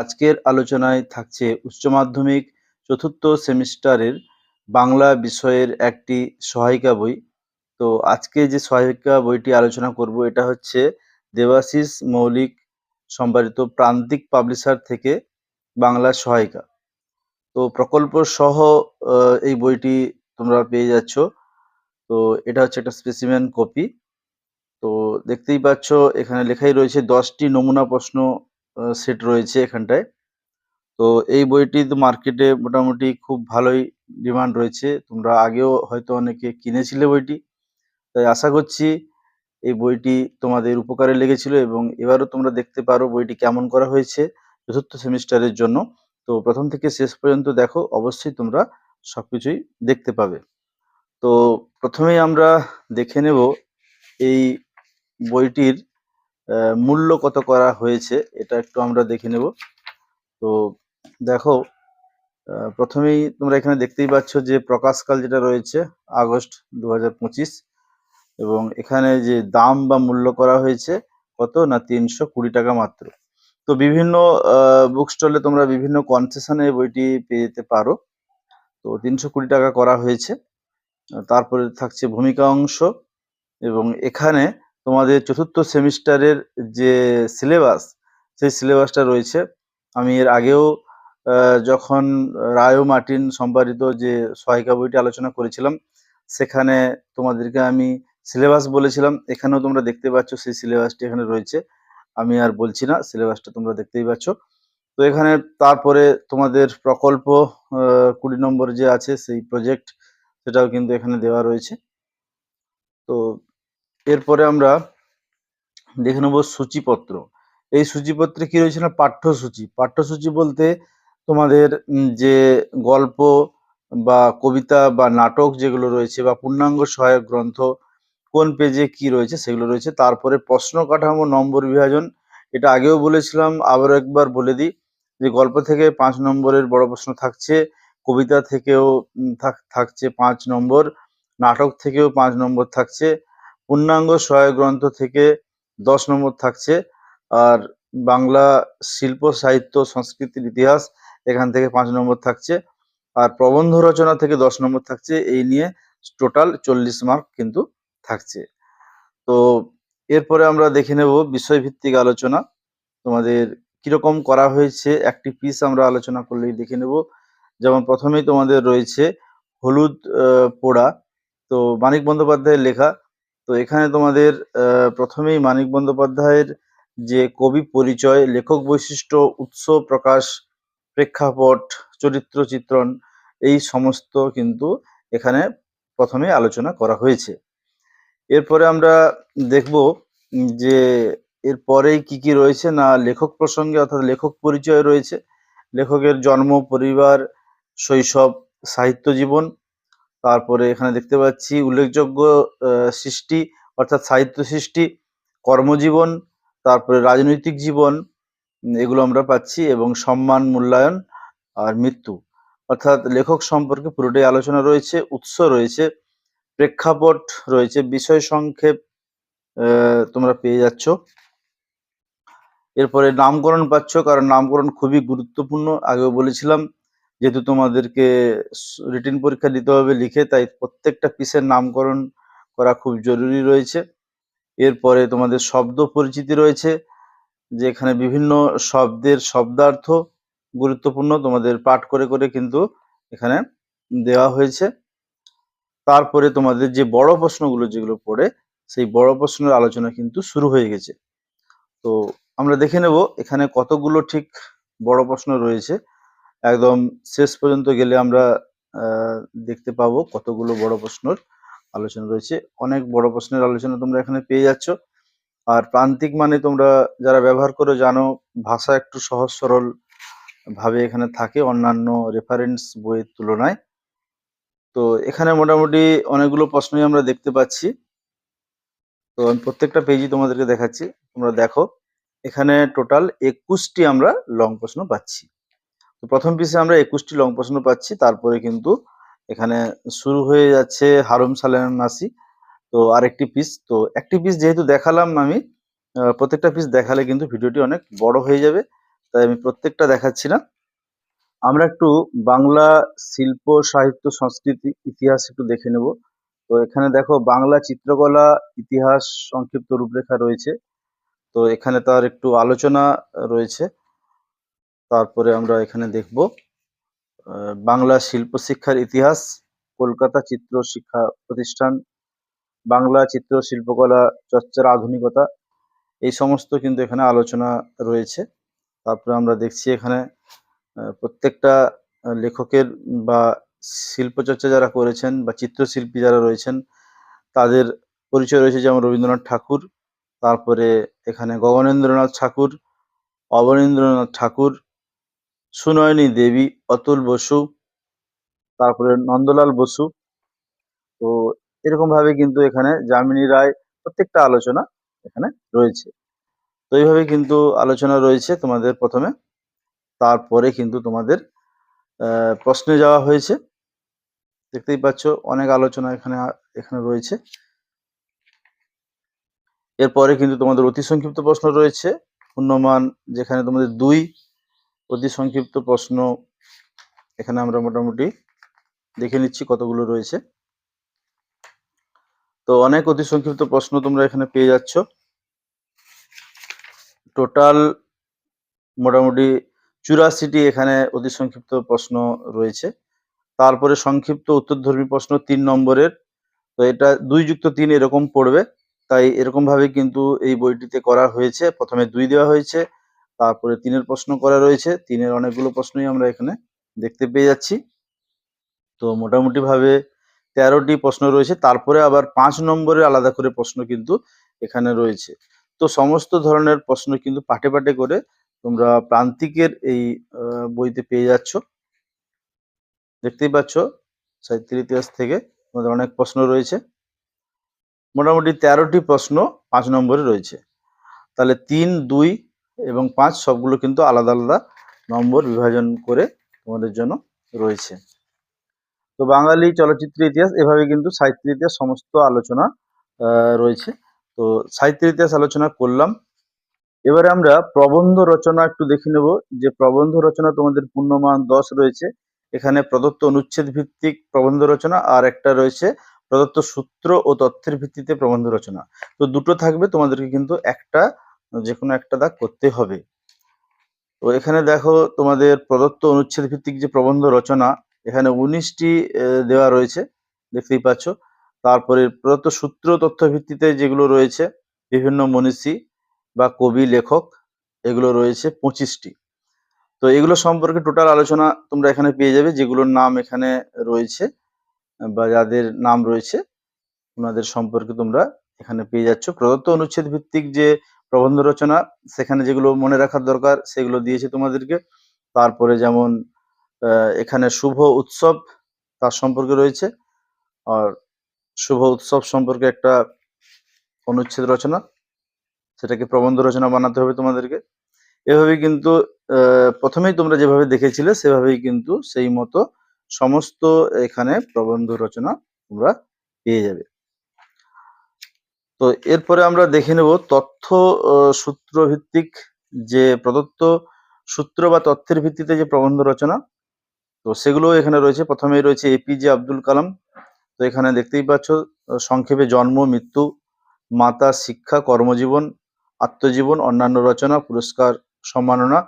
আজকের আলোচনায় থাকছে উচ্চ মাধ্যমিক চতুর্থ সেমিস্টারের বাংলা বিষয়ের একটি সহায়িকা বই। তো আজকে যে সহায়িকা বইটি আলোচনা করব, এটা হচ্ছে দেবাশিস মৌলিক সম্পাদিত প্রান্তিক পাবলিশার থেকে বাংলা সহায়িকা। তো প্রকল্প সহ এই বইটি তোমরা পেয়ে যাচ্ছ। তো এটা হচ্ছে একটা স্পেসিমেন কপি তো দেখতেই পাচ্ছ, এখানে লেখাই রয়েছে দশটি নমুনা প্রশ্ন সেট রয়েছে এখানটায়। তো এই বইটি তো মার্কেটে মোটামুটি খুব ভালোই ডিমান্ড রয়েছে। তোমরা আগেও হয়তো অনেকে কিনেছিলে বইটি। তাই আশা করছি এই বইটি তোমাদের উপকারে লেগেছিল এবং এবারও তোমরা দেখতে পারো বইটি কেমন করা হয়েছে চতুর্থ সেমিস্টারের জন্য। তো প্রথম থেকে শেষ পর্যন্ত দেখো, অবশ্যই তোমরা সবকিছুই দেখতে পাবে। তো প্রথমেই আমরা দেখে নেব এই বইটির মূল্য কত করা হয়েছে, এটা একটু আমরা দেখে নেব। তো দেখো প্রথমেই তোমরা এখানে দেখতেই পাচ্ছ যে প্রকাশকাল যেটা রয়েছে, আগস্ট দু হাজার পঁচিশ, এবং এখানে যে দাম বা মূল্য করা হয়েছে, কত না তিনশো কুড়ি টাকা মাত্র। তো বিভিন্ন বুক স্টলে তোমরা বিভিন্ন কনসেশনে বইটি পেয়ে যেতে পারো। তো তিনশো কুড়ি টাকা করা হয়েছে। তারপরে থাকছে ভূমিকা অংশ, এবং এখানে তোমাদের চতুর্থ সেমিস্টারের যে সিলেবাস, সেই সিলেবাসটা রয়েছে। আমি এর আগেও যখন রায় মার্টিন সম্পাদিত যে সহায়িকা বইটি আলোচনা করেছিলাম, সেখানে তোমাদেরকে আমি সিলেবাস বলেছিলাম। এখানেও তোমরা দেখতে পাচ্ছ সেই সিলেবাসটি এখানে রয়েছে। আমি আর বলছি না, সিলেবাসটা তোমরা দেখতেই পাচ্ছ। তো এখানে তারপরে তোমাদের প্রকল্প কুড়ি নম্বর যে আছে, সেই প্রজেক্ট, সেটাও কিন্তু এখানে দেওয়া রয়েছে। তো এরপরে আমরা দেখে নেব সূচিপত্র। এই সূচিপত্রে কি রয়েছে না? পাঠ্যসূচি। পাঠ্যসূচি বলতে তোমাদের যে গল্প বা কবিতা বা নাটক যেগুলো রয়েছে বা পূর্ণাঙ্গ সহায়ক গ্রন্থ, কোন পেজে কি রয়েছে সেগুলো রয়েছে। তারপরে প্রশ্ন কাঠামো, নম্বর বিভাজন, এটা আগেও বলেছিলাম, আবারও একবার বলে দিই, যে গল্প থেকে পাঁচ নম্বরের বড় প্রশ্ন থাকছে, কবিতা থেকেও থাক- থাকছে পাঁচ নম্বর, নাটক থেকেও পাঁচ নম্বর থাকছে পূর্ণাঙ্গ সহায়ক গ্রন্থ থেকে দশ নম্বর থাকছে। আর বাংলা শিল্প, সাহিত্য, সংস্কৃতির ইতিহাস এখান থেকে পাঁচ নম্বর থাকছে। আর প্রবন্ধ রচনা থেকে দশ নম্বর থাকছে। এই নিয়ে টোটাল চল্লিশ মার্ক কিন্তু থাকছে। তো এরপরে আমরা দেখে নেব বিষয়ভিত্তিক আলোচনা। তোমাদের কীরকম করা হয়েছে একটি পিস আমরা আলোচনা করলেই দেখে নেব। যেমন প্রথমেই তোমাদের রয়েছে হলুদ পোড়া। তো মানিক বন্দ্যোপাধ্যায়ের লেখা তো এখানে তোমাদের প্রথমেই মানিক বন্দ্যোপাধ্যায়ের যে কবি পরিচয়, লেখক বৈশিষ্ট্য, উৎস, প্রকাশ, প্রেক্ষাপট, চরিত্র, চিত্রণ, এই সমস্ত কিন্তু এখানে প্রথমে আলোচনা করা হয়েছে। এরপরে আমরা দেখব যে এরপরেই কি কি রয়েছে, না লেখক প্রসঙ্গে অর্থাৎ লেখক পরিচয় রয়েছে। লেখকের জন্ম, পরিবার, শৈশব, সাহিত্য জীবন তারপরে এখানে দেখতে পাচ্ছি উল্লেখযোগ্য সৃষ্টি অর্থাৎ সাহিত্য সৃষ্টি, কর্মজীবন, তারপরে রাজনৈতিক জীবন এগুলো আমরা পাচ্ছি এবং সম্মান, মূল্যায়ন আর মৃত্যু। অর্থাৎ লেখক সম্পর্কে পুরোটাই আলোচনা রয়েছে, উৎস রয়েছে, প্রেক্ষাপট রয়েছে, বিষয় সংক্ষেপ তোমরা পেয়ে যাচ্ছ। এরপরে নামকরণ পাচ্ছ, কারণ নামকরণ খুবই গুরুত্বপূর্ণ। আগেও বলেছিলাম যেহেতু তোমাদেরকে রিটিন পরীক্ষা দিতে হবে লিখে, তাই প্রত্যেকটা পিসের নামকরণ করা খুব জরুরি রয়েছে। এরপরে তোমাদের শব্দ পরিচিতি রয়েছে, যে এখানে বিভিন্ন শব্দের শব্দার্থ গুরুত্বপূর্ণ তোমাদের পাঠ করে করে কিন্তু এখানে দেওয়া হয়েছে। তারপরে তোমাদের যে বড় প্রশ্নগুলো যেগুলো পড়ে, সেই বড় প্রশ্নের আলোচনা কিন্তু শুরু হয়ে গেছে। তো আমরা দেখে নেব এখানে কতগুলো ঠিক বড় প্রশ্ন রয়েছে। একদম শেষ পর্যন্ত গেলে আমরা দেখতে পাবো কতগুলো বড় প্রশ্নের আলোচনা রয়েছে। অনেক বড় প্রশ্নের আলোচনা তোমরা এখানে পেয়ে যাচ্ছ। আর প্রান্তিক মানে তোমরা যারা ব্যবহার করো জানো, ভাষা একটু সহজ সরল ভাবে এখানে থাকে অন্যান্য রেফারেন্স বইয়ের তুলনায়। তো এখানে মোটামুটি অনেকগুলো প্রশ্নই আমরা দেখতে পাচ্ছি। তো আমি প্রত্যেকটা পেজই তোমাদেরকে দেখাচ্ছি। তোমরা দেখো, এখানে টোটাল একুশটি আমরা লং প্রশ্ন পাচ্ছি। তো প্রথম পিসে আমরা একুশটি লং প্রশ্ন পাচ্ছি। তারপরে কিন্তু এখানে শুরু হয়ে যাচ্ছে হারুম সালেম নাসি। তো আরেকটি পিস তো একটি পিস যেহেতু দেখালাম আমি প্রত্যেকটা পিস দেখালে কিন্তু ভিডিওটি অনেক বড় হয়ে যাবে, তাই আমি প্রত্যেকটা দেখাচ্ছি না। আমরা একটু বাংলা শিল্প, সাহিত্য, সংস্কৃতি, ইতিহাস একটু দেখে নেব। তো এখানে দেখো, বাংলা চিত্রকলা, ইতিহাস সংক্ষিপ্ত রূপরেখা রয়েছে। তো এখানে তার একটু আলোচনা রয়েছে। তারপরে আমরা এখানে দেখব বাংলা শিল্প শিক্ষার ইতিহাস, কলকাতা চিত্র শিক্ষা প্রতিষ্ঠান, বাংলা চিত্র শিল্পকলা চর্চার আধুনিকতা, এই সমস্ত কিন্তু এখানে আলোচনা রয়েছে। তারপরে আমরা দেখছি এখানে প্রত্যেকটা লেখকের বা শিল্পচর্চা যারা করেছেন বা চিত্রশিল্পী যারা রয়েছেন, তাদের পরিচয় রয়েছে যেমন রবীন্দ্রনাথ ঠাকুর, তারপরে এখানে গগনেন্দ্রনাথ ঠাকুর, অবনীন্দ্রনাথ ঠাকুর সুনয়নী দেবী, অতুল বসু, তারপরে নন্দলাল বসু। তো এরকম ভাবে কিন্তু এখানে যামিনী রায় প্রত্যেকটা আলোচনা এখানে রয়েছে। তো এইভাবে কিন্তু আলোচনা রয়েছে তোমাদের প্রথমে। তারপরে কিন্তু তোমাদের প্রশ্নে যাওয়া হয়েছে। দেখতেই পাচ্ছ অনেক আলোচনা এখানে এখানে রয়েছে। এরপরে কিন্তু তোমাদের অতি সংক্ষিপ্ত প্রশ্ন রয়েছে। পূর্ণমান যেখানে তোমাদের দুই অতি সংক্ষিপ্ত প্রশ্ন। এখানে আমরা মোটামুটি দেখে নিচ্ছি কতগুলো রয়েছে। তো অনেক অতি সংক্ষিপ্ত প্রশ্ন তোমরা এখানে পেয়ে যাচ্ছ। টোটাল মোটামুটি চুরাশিটি এখানে অতি সংক্ষিপ্ত প্রশ্ন রয়েছে। তারপরে সংক্ষিপ্ত উত্তরধর্মী প্রশ্ন তিন নম্বরের। তো এটা দুই যুক্ত তিন এরকম পড়বে। তাই এরকম ভাবে কিন্তু এই বইটিতে করা হয়েছে। প্রথমে দুই দেওয়া হয়েছে। তারপরে তিনের প্রশ্ন করা রয়েছে। তিনের অনেকগুলো প্রশ্নই আমরা এখানে দেখতে পেয়ে যাচ্ছি। তো মোটামুটি ভাবে তেরোটি প্রশ্ন রয়েছে। তারপরে আবার পাঁচ নম্বরের আলাদা করে প্রশ্ন কিন্তু এখানে রয়েছে। তো সমস্ত ধরনের প্রশ্ন কিন্তু পাটে পাটে করে তোমরা প্রান্তিকের এই বইতে পেয়ে যাচ্ছ। দেখতেই পাচ্ছ সাহিত্যের ইতিহাস থেকে তোমাদের অনেক প্রশ্ন রয়েছে। মোটামুটি তেরোটি প্রশ্ন পাঁচ নম্বরে রয়েছে। তাহলে তিন, দুই এবং পাঁচ সবগুলো কিন্তু আলাদা আলাদা নম্বর বিভাজন করে তোমাদের জন্য রয়েছে। তো বাঙালি চলচ্চিত্র ইতিহাস এভাবে কিন্তু সাহিত্যের ইতিহাস সমস্ত আলোচনা রয়েছে। তো সাহিত্যের ইতিহাস আলোচনা করলাম। এবারে আমরা প্রবন্ধ রচনা একটু দেখে নেব। যে প্রবন্ধ রচনা তোমাদের পূর্ণমান দশ রয়েছে। এখানে প্রদত্ত অনুচ্ছেদ ভিত্তিক প্রবন্ধ রচনা আর একটা রয়েছে প্রদত্ত সূত্র ও তথ্যের ভিত্তিতে প্রবন্ধ রচনা। তো দুটো থাকবে, তোমাদেরকে কিন্তু একটা যে কোনো একটা দাগ করতে হবে। তো এখানে দেখো তোমাদের প্রদত্ত অনুচ্ছেদ ভিত্তিক যে প্রবন্ধ রচনা, এখানে উনিশটি দেওয়া রয়েছে, দেখতেই পাচ্ছ। তারপরে প্রদত্ত সূত্র তথ্য ভিত্তিতে যেগুলো রয়েছে, বিভিন্ন মনীষী বা কবি, লেখক, এগুলো রয়েছে পঁচিশটি। তো এগুলো সম্পর্কে টোটাল আলোচনা তোমরা এখানে পেয়ে যাবে, যেগুলোর নাম এখানে রয়েছে, বা যাদের নাম রয়েছে, ওনাদের সম্পর্কে তোমরা এখানে পেয়ে যাচ্ছ। প্রদত্ত অনুচ্ছেদ ভিত্তিক যে প্রবন্ধ রচনা, সেখানে যেগুলো মনে রাখার দরকার, সেগুলো দিয়েছে তোমাদেরকে। তারপরে যেমন এখানে শুভ উৎসব তার সম্পর্কে রয়েছে। আর শুভ উৎসব সম্পর্কে একটা অনুচ্ছেদ রচনা, সেটাকে প্রবন্ধ রচনা বানাতে হবে তোমাদেরকে। এভাবে কিন্তু প্রথমেই তোমরা যেভাবে দেখেছিলে, সেভাবেই কিন্তু সেই মতো সমস্ত এখানে প্রবন্ধ রচনা তোমরা পেয়ে যাবে। তো এরপরে আমরা দেখে নেব তথ্য সূত্র ভিত্তিক যে প্রদত্ত সূত্র বা তথ্যের ভিত্তিতে যে প্রবন্ধ রচনা, তো সেগুলো এখানে রয়েছে। প্রথমেই রয়েছে এপিজে আব্দুল কালাম। তো এখানে দেখতেই পাচ্ছ সংক্ষেপে জন্ম, মৃত্যু, মাতা, শিক্ষা, কর্মজীবন, আত্মজীবন, অন্যান্য রচনা, পুরস্কার, সম্মাননা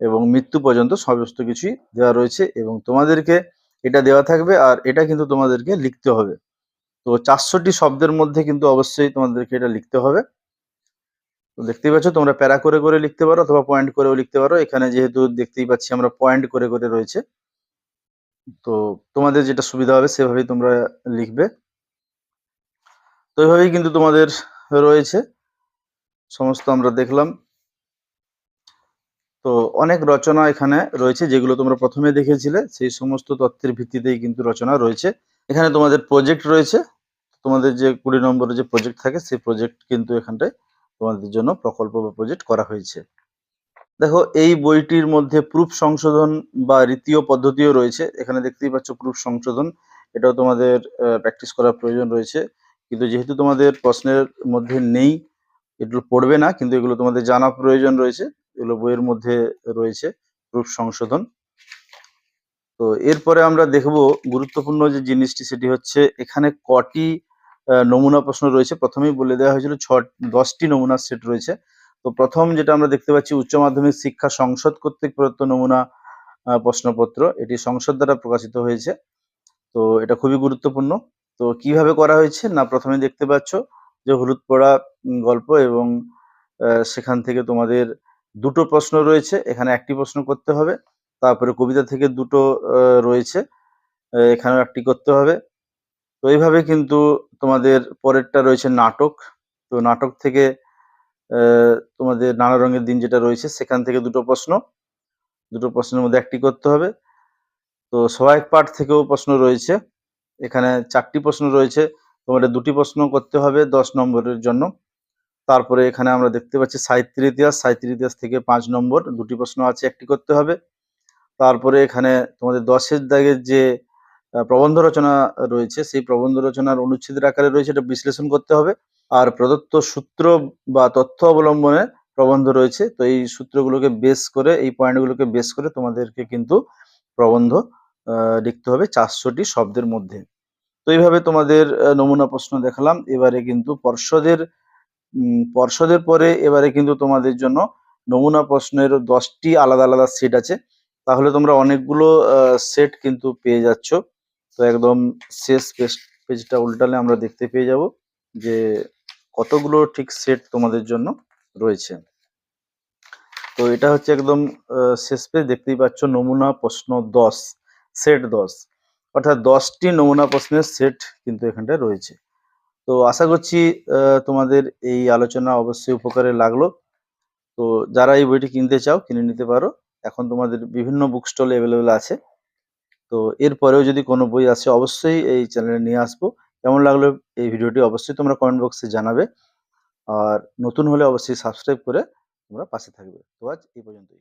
এবং মৃত্যু পর্যন্ত সমস্ত কিছুই দেওয়া রয়েছে এবং তোমাদেরকে এটা দেওয়া থাকবে আর এটা কিন্তু তোমাদেরকে লিখতে হবে। তো চারশোটি শব্দের মধ্যে কিন্তু অবশ্যই তোমাদেরকে এটা লিখতে হবে। তো দেখতেই পাচ্ছ তোমরা প্যারা করে করে লিখতে পারো অথবা পয়েন্ট করেও লিখতে পারো। এখানে যেহেতু দেখতেই পাচ্ছি আমরা পয়েন্ট করে করে রয়েছে। তো তোমাদের যেটা সুবিধা হবে সেভাবেই তোমরা লিখবে। তো এইভাবেই কিন্তু তোমাদের রয়েছে। সমস্ত আমরা দেখলাম। তো অনেক রচনা এখানে রয়েছে যেগুলো তোমরা প্রথমে দেখেছিলে। সেই সমস্ত তথ্যের ভিত্তিতেই কিন্তু রচনা রয়েছে। এখানে তোমাদের প্রজেক্ট রয়েছে। তোমাদের যে কুড়ি নম্বরের যে প্রজেক্ট থাকে, সেই প্রজেক্ট কিন্তু এখানটায় তোমাদের জন্য প্রকল্প বা প্রজেক্ট করা হয়েছে। দেখো, এই বইটির মধ্যে প্রুফ সংশোধন বা রীতিও পদ্ধতিও রয়েছে। এখানে দেখতেই পাচ্ছ প্রুফ সংশোধন, এটাও তোমাদের প্র্যাকটিস করার প্রয়োজন রয়েছে। কিন্তু যেহেতু তোমাদের প্রশ্নের মধ্যে নেই, এগুলো পড়বে না, কিন্তু এগুলো তোমাদের জানা প্রয়োজন রয়েছে, এগুলো বইয়ের মধ্যে রয়েছে প্রুফ সংশোধন। তো এরপরে আমরা দেখব, গুরুত্বপূর্ণ যে জিনিসটি, সেটি হচ্ছে এখানে কটি নমুনা প্রশ্ন রয়েছে। প্রথমেই বলে দেওয়া হয়েছিল ছ দশটি নমুনা সেট রয়েছে। তো প্রথম যেটা আমরা দেখতে পাচ্ছি, উচ্চ মাধ্যমিক শিক্ষা সংসদ কর্তৃক প্রদত্ত নমুনা প্রশ্নপত্র। এটি সংসদ দ্বারা প্রকাশিত হয়েছে। তো এটা খুবই গুরুত্বপূর্ণ। তো কীভাবে করা হয়েছে না প্রথমে দেখতে পাচ্ছ যে হলুদ পড়া গল্প এবং সেখান থেকে তোমাদের দুটো প্রশ্ন রয়েছে। এখানে একটি প্রশ্ন করতে হবে, তারপরে কবিতা থেকে দুটো রয়েছে। এখানেও একটি করতে হবে। তো এইভাবে কিন্তু তোমাদের পরেরটা রয়েছে নাটক। তো নাটক থেকে তোমাদের নানা রঙের দিন যেটা রয়েছে, সেখান থেকে দুটো প্রশ্ন। দুটো প্রশ্নের মধ্যে একটি করতে হবে। তো সহায়ক পাঠ থেকেও প্রশ্ন রয়েছে। এখানে চারটি প্রশ্ন রয়েছে। তোমাদের দুটি প্রশ্ন করতে হবে দশ নম্বরের জন্য। তারপরে এখানে আমরা দেখতে পাচ্ছি সাহিত্যের ইতিহাস। সাহিত্যের ইতিহাস থেকে পাঁচ নম্বর। দুটি প্রশ্ন আছে, একটি করতে হবে। তারপরে এখানে তোমাদের দশের দাগের যে প্রবন্ধ রচনা রয়েছে। সেই প্রবন্ধ রচনার অনুচ্ছেদের আকারে রয়েছে, এটা বিশ্লেষণ করতে হবে। আর প্রদত্ত সূত্র বা তথ্য অবলম্বনে প্রবন্ধ রয়েছে। তো এই সূত্রগুলোকে বেস করে, এই পয়েন্টগুলোকে বেস করে তোমাদেরকে কিন্তু প্রবন্ধ লিখতে হবে চারশোটি শব্দের মধ্যে। তো এইভাবে তোমাদের নমুনা প্রশ্ন দেখালাম। এবারে কিন্তু পর্ষদের পর্ষদের পরে এবারে কিন্তু তোমাদের জন্য নমুনা প্রশ্নের দশটি আলাদা আলাদা সেট আছে। তাহলে তোমরা অনেকগুলো সেট কিন্তু পেয়ে যাচ্ছ। তো একদম শেষ পেজ পেজটা উল্টালে আমরা দেখতে পেয়ে যাব যে কতগুলো ঠিক সেট তোমাদের জন্য রয়েছে। তো এটা হচ্ছে একদম শেষ পেজ। দেখতেই পাচ্ছ নমুনা প্রশ্ন দশ, সেট দশ। অর্থাৎ দশটি নমুনা প্রশ্নের সেট কিন্তু এখানটায় রয়েছে। তো আশা করছি তোমাদের এই আলোচনা অবশ্যই উপকারে লাগল। তো যারা এই বইটি কিনতে চাও, কিনে নিতে পারো। এখন তোমাদের বিভিন্ন বুক স্টলে অ্যাভেলেবেল আছে। তো এরপরেও যদি কোনো বই আসে অবশ্যই এই চ্যানেলে নিয়ে আসব। কেমন লাগল এই ভিডিওটি অবশ্যই তোমরা কমেন্ট বক্সে জানাবে। আর নতুন হলে অবশ্যই সাবস্ক্রাইব করে তোমরা পাশে থাকবে। তো আজ এই পর্যন্তই।